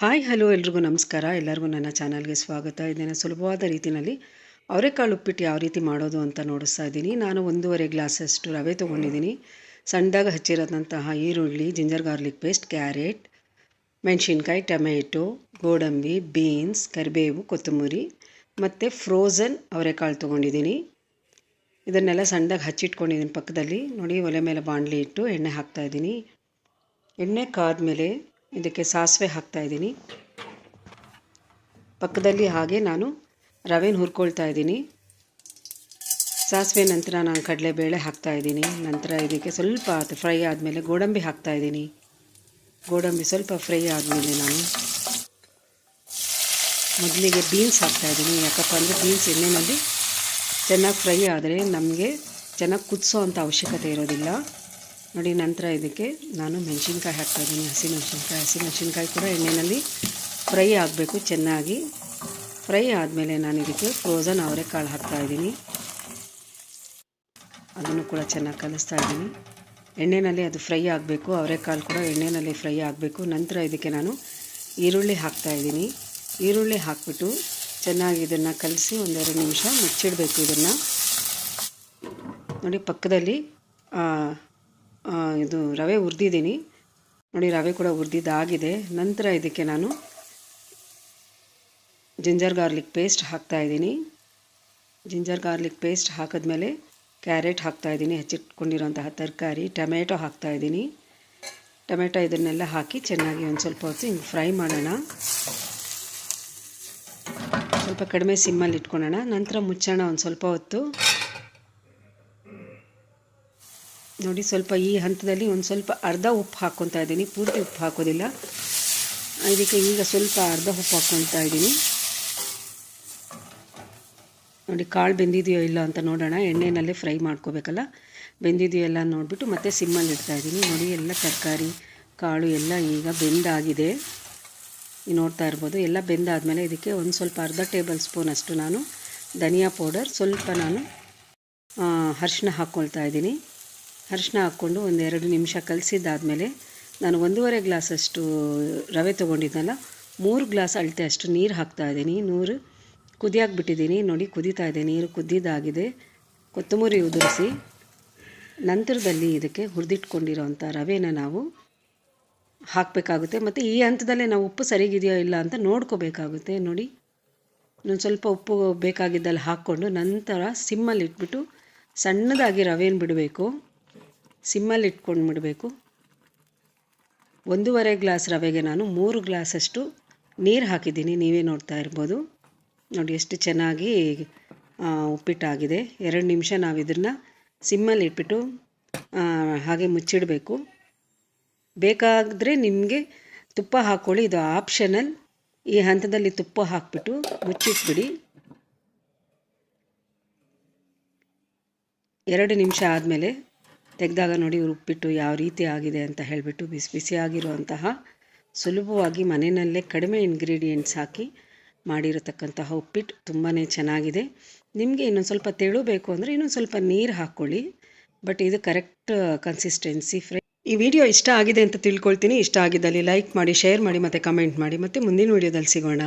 Hi, hello, ಎಲ್ರಿಗೂ ನಮಸ್ಕಾರ. ಎಲ್ಲರಿಗೂ ನನ್ನ ಚಾನಲ್ಗೆ ಸ್ವಾಗತ. ಇದನ್ನು ಸುಲಭವಾದ ರೀತಿಯಲ್ಲಿ ಅವರೆಕಾಳು ಉಪ್ಪಿಟ್ಟು ಯಾವ ರೀತಿ ಮಾಡೋದು ಅಂತ ನೋಡಿಸ್ತಾ ಇದ್ದೀನಿ. ನಾನು ಒಂದೂವರೆ ಗ್ಲಾಸಷ್ಟು ರವೆ ತೊಗೊಂಡಿದ್ದೀನಿ. ಸಣ್ಣದಾಗ ಹಚ್ಚಿರೋದಂತಹ ಈರುಳ್ಳಿ, ಜಿಂಜರ್ ಗಾರ್ಲಿಕ್ ಪೇಸ್ಟ್, ಕ್ಯಾರೆಟ್, ಮೆಣಸಿನ್ಕಾಯಿ, ಟೊಮೆಟೊ, ಗೋಡಂಬಿ, ಬೀನ್ಸ್, ಕರಿಬೇವು, ಕೊತ್ತಂಬರಿ ಮತ್ತು ಫ್ರೋಝನ್ ಅವರೆಕಾಳು ತೊಗೊಂಡಿದ್ದೀನಿ. ಇದನ್ನೆಲ್ಲ ಸಣ್ಣದಾಗಿ ಹಚ್ಚಿಟ್ಕೊಂಡಿದ್ದೀನಿ ಪಕ್ಕದಲ್ಲಿ. ನೋಡಿ, ಒಲೆ ಮೇಲೆ ಬಾಣಲಿ ಇಟ್ಟು ಎಣ್ಣೆ ಹಾಕ್ತಾಯಿದ್ದೀನಿ ಎಣ್ಣೆ ಕಾದ್ಮೇಲೆ ಇದಕ್ಕೆ ಸಾಸಿವೆ ಹಾಕ್ತಾ ಇದ್ದೀನಿ. ಪಕ್ಕದಲ್ಲಿ ಹಾಗೆ ನಾನು ರವೆನ ಹುರ್ಕೊಳ್ತಾ ಇದ್ದೀನಿ. ಸಾಸಿವೆ ನಂತರ ನಾನು ಕಡಲೆಬೇಳೆ ಹಾಕ್ತಾ ಇದ್ದೀನಿ. ನಂತರ ಇದಕ್ಕೆ ಸ್ವಲ್ಪ ಫ್ರೈ ಆದಮೇಲೆ ಗೋಡಂಬಿ ಹಾಕ್ತಾ ಇದ್ದೀನಿ. ಗೋಡಂಬಿ ಸ್ವಲ್ಪ ಫ್ರೈ ಆದಮೇಲೆ ನಾನು ಮೊದಲಿಗೆ ಬೀನ್ಸ್ ಹಾಕ್ತಾ ಇದ್ದೀನಿ. ಯಾಕಪ್ಪ ಅಂದರೆ ಬೀನ್ಸ್ ಎಣ್ಣೆನಲ್ಲಿ ಚೆನ್ನಾಗಿ ಫ್ರೈ ಆದರೆ ನಮಗೆ ಚೆನ್ನಾಗಿ ಕುದಿಸೋ ಅಂಥ ಅವಶ್ಯಕತೆ ಇರೋದಿಲ್ಲ. ನೋಡಿ, ನಂತರ ಇದಕ್ಕೆ ನಾನು ಮೆಣಸಿನ್ಕಾಯಿ ಹಾಕ್ತಾಯಿದ್ದೀನಿ ಹಸಿ ಮೆಣಸಿನ್ಕಾಯಿ. ಹಸಿ ಮೆಣಸಿನ್ಕಾಯಿ ಕೂಡ ಎಣ್ಣೆಯಲ್ಲಿ ಫ್ರೈ ಆಗಬೇಕು, ಚೆನ್ನಾಗಿ ಫ್ರೈ ಆದಮೇಲೆ ನಾನು ಇದಕ್ಕೆ ಫ್ರೋಝನ್ ಅವರೆಕಾಳು ಹಾಕ್ತಾಯಿದ್ದೀನಿ ಅದನ್ನು ಕೂಡ ಚೆನ್ನಾಗಿ ಕಲಿಸ್ತಾ ಇದ್ದೀನಿ. ಎಣ್ಣೆಯಲ್ಲಿ ಅದು ಫ್ರೈ ಆಗಬೇಕು, ಅವರೆಕಾಳು ಕೂಡ ಎಣ್ಣೆಯಲ್ಲಿ ಫ್ರೈ ಆಗಬೇಕು. ನಂತರ ಇದಕ್ಕೆ ನಾನು ಈರುಳ್ಳಿ ಹಾಕ್ತಾಯಿದ್ದೀನಿ ಈರುಳ್ಳಿ ಹಾಕ್ಬಿಟ್ಟು ಚೆನ್ನಾಗಿ ಇದನ್ನು ಕಲಸಿ ಒಂದೆರಡು ನಿಮಿಷ ಮುಚ್ಚಿಡಬೇಕು ಇದನ್ನು. ನೋಡಿ, ಪಕ್ಕದಲ್ಲಿ ಇದು ರವೆ ಹುರಿದಿದ್ದೀನಿ. ನೋಡಿ, ರವೆ ಕೂಡ ಹುರಿದಿದ್ದಾಗಿದೆ ನಂತರ ಇದಕ್ಕೆ ನಾನು ಜಿಂಜರ್ ಗಾರ್ಲಿಕ್ ಪೇಸ್ಟ್ ಹಾಕ್ತಾಯಿದ್ದೀನಿ ಜಿಂಜರ್ ಗಾರ್ಲಿಕ್ ಪೇಸ್ಟ್ ಹಾಕಿದ್ಮೇಲೆ ಕ್ಯಾರೆಟ್ ಹಾಕ್ತಾಯಿದ್ದೀನಿ ಹೆಚ್ಚಿಟ್ಕೊಂಡಿರೋಂತಹ ತರಕಾರಿ, ಟೊಮೆಟೊ ಹಾಕ್ತಾಯಿದ್ದೀನಿ ಟೊಮೆಟೊ ಇದನ್ನೆಲ್ಲ ಹಾಕಿ ಚೆನ್ನಾಗಿ ಒಂದು ಸ್ವಲ್ಪ ಹೊತ್ತು ಹಿಂಗೆ ಫ್ರೈ ಮಾಡೋಣ. ಸ್ವಲ್ಪ ಕಡಿಮೆ ಸಿಮ್ಮಲ್ಲಿ ಇಟ್ಕೊಳ್ಳೋಣ. ನಂತರ ಮುಚ್ಚೋಣ ಒಂದು ಸ್ವಲ್ಪ ಹೊತ್ತು. ನೋಡಿ ಸ್ವಲ್ಪ ಈ ಹಂತದಲ್ಲಿ ಒಂದು ಸ್ವಲ್ಪ ಅರ್ಧ ಉಪ್ಪು ಹಾಕ್ಕೊತಾ ಇದ್ದೀನಿ. ಪೂರ್ತಿ ಉಪ್ಪು ಹಾಕೋದಿಲ್ಲ. ಇದಕ್ಕೆ ಈಗ ಸ್ವಲ್ಪ ಅರ್ಧ ಉಪ್ಪು ಹಾಕ್ಕೊತಾ ಇದ್ದೀನಿ. ನೋಡಿ ಕಾಳು ಬೆಂದಿದೆಯೋ ಇಲ್ಲ ಅಂತ ನೋಡೋಣ. ಎಣ್ಣೆನಲ್ಲೇ ಫ್ರೈ ಮಾಡ್ಕೋಬೇಕಲ್ಲ. ಬೆಂದಿದೆಯೋ ಎಲ್ಲ ನೋಡಿಬಿಟ್ಟು ಮತ್ತೆ ಸಿಮ್ಮಲ್ಲಿ ಇಡ್ತಾಯಿದ್ದೀನಿ ನೋಡಿ ಎಲ್ಲ ತರಕಾರಿ, ಕಾಳು ಎಲ್ಲ ಈಗ ಬೆಂದಾಗಿದೆ. ನೋಡ್ತಾ ಇರ್ಬೋದು. ಎಲ್ಲ ಬೆಂದಾದಮೇಲೆ ಇದಕ್ಕೆ ಒಂದು ಸ್ವಲ್ಪ ಅರ್ಧ ಟೇಬಲ್ ಸ್ಪೂನ್ ಅಷ್ಟು ನಾನು ಧನಿಯಾ ಪೌಡರ್. ಸ್ವಲ್ಪ ನಾನು ಅರಿಶಿನ ಹಾಕ್ಕೊಳ್ತಾ ಇದ್ದೀನಿ. ಅರಿಶಿನ ಹಾಕ್ಕೊಂಡು ಒಂದೆರಡು ನಿಮಿಷ ಕಲಸಿದ್ದಾದಮೇಲೆ ನಾನು ಒಂದೂವರೆ ಗ್ಲಾಸಷ್ಟು ರವೆ ತೊಗೊಂಡಿದ್ದಲ್ಲ ಮೂರು ಗ್ಲಾಸ್ ಅಳತೆ ಅಷ್ಟು ನೀರು ಹಾಕ್ತಾ ಇದ್ದೀನಿ. ನೂರು ಕುದಿಯಾಗಿ ಬಿಟ್ಟಿದ್ದೀನಿ ನೋಡಿ, ಕುದೀತಾ ಇದೆ. ನೀರು ಕುದ್ದಿದ್ದಾಗಿದೆ. ಕೊತ್ತಂಬರಿ ಉದುರಿಸಿ ನಂತರದಲ್ಲಿ ಇದಕ್ಕೆ ಹುರಿದಿಟ್ಕೊಂಡಿರೋಂಥ ರವೆನ ನಾವು ಹಾಕಬೇಕಾಗುತ್ತೆ. ಮತ್ತು ಈ ಹಂತದಲ್ಲೇ ನಾವು ಉಪ್ಪು ಸರಿಗಿದೆಯೋ ಇಲ್ಲ ಅಂತ ನೋಡ್ಕೋಬೇಕಾಗುತ್ತೆ. ನೋಡಿ, ಇನ್ನೊಂದು ಸ್ವಲ್ಪ ಉಪ್ಪು ಬೇಕಾಗಿದ್ದಲ್ಲಿ ಹಾಕ್ಕೊಂಡು ನಂತರ ಸಿಮ್ಮಲ್ಲಿ ಇಟ್ಬಿಟ್ಟು ಸಣ್ಣದಾಗಿ ರವೆನ ಬಿಡಬೇಕು. ಸಿಮ್ಮಲ್ಲಿ ಇಟ್ಕೊಂಡು ಬಿಡಬೇಕು. ಒಂದೂವರೆ ಗ್ಲಾಸ್ ರವೆಗೆ ನಾನು ಮೂರು ಗ್ಲಾಸಷ್ಟು ನೀರು ಹಾಕಿದ್ದೀನಿ. ನೀವೇ ನೋಡ್ತಾ ಇರ್ಬೋದು. ನೋಡಿ ಎಷ್ಟು ಚೆನ್ನಾಗಿ ಉಪ್ಪಿಟ್ಟಾಗಿದೆ. ಎರಡು ನಿಮಿಷ ನಾವು ಇದನ್ನು ಸಿಮ್ಮಲ್ಲಿ ಇಟ್ಬಿಟ್ಟು ಹಾಗೆ ಮುಚ್ಚಿಡಬೇಕು. ಬೇಕಾದರೆ ನಿಮಗೆ ತುಪ್ಪ ಹಾಕ್ಕೊಳ್ಳಿ ಇದು ಆಪ್ಷನಲ್. ಈ ಹಂತದಲ್ಲಿ ತುಪ್ಪ ಹಾಕಿಬಿಟ್ಟು ಮುಚ್ಚಿಟ್ಬಿಡಿ. ಎರಡು ನಿಮಿಷ ಆದಮೇಲೆ ತೆಗೆದಾಗ ನೋಡಿ ಉಪ್ಪಿಟ್ಟು ಯಾವ ರೀತಿ ಆಗಿದೆ ಅಂತ ಹೇಳಿಬಿಟ್ಟು ಬಿಸಿ ಬಿಸಿಯಾಗಿರುವಂತಹ ಸುಲಭವಾಗಿ ಮನೆಯಲ್ಲೇ ಕಡಿಮೆ ಇಂಗ್ರೀಡಿಯೆಂಟ್ಸ್ ಹಾಕಿ ಮಾಡಿರತಕ್ಕಂತಹ ಉಪ್ಪಿಟ್ಟು ತುಂಬಾ ಚೆನ್ನಾಗಿದೆ. ನಿಮಗೆ ಇನ್ನೊಂದು ಸ್ವಲ್ಪ ತೆಳು ಬೇಕು ಅಂದರೆ ಇನ್ನೊಂದು ಸ್ವಲ್ಪ ನೀರು ಹಾಕ್ಕೊಳ್ಳಿ ಬಟ್ ಇದು ಕರೆಕ್ಟ್ ಕನ್ಸಿಸ್ಟೆನ್ಸಿ ಫ್ರೈ ಈ ವಿಡಿಯೋ ಇಷ್ಟ ಆಗಿದೆ ಅಂತ ತಿಳ್ಕೊಳ್ತೀನಿ. ಇಷ್ಟ ಆಗಿದ್ದಲ್ಲಿ ಲೈಕ್ ಮಾಡಿ ಶೇರ್ ಮಾಡಿ, ಮತ್ತು ಕಮೆಂಟ್ ಮಾಡಿ. ಮತ್ತು ಮುಂದಿನ ವೀಡಿಯೋದಲ್ಲಿ ಸಿಗೋಣ.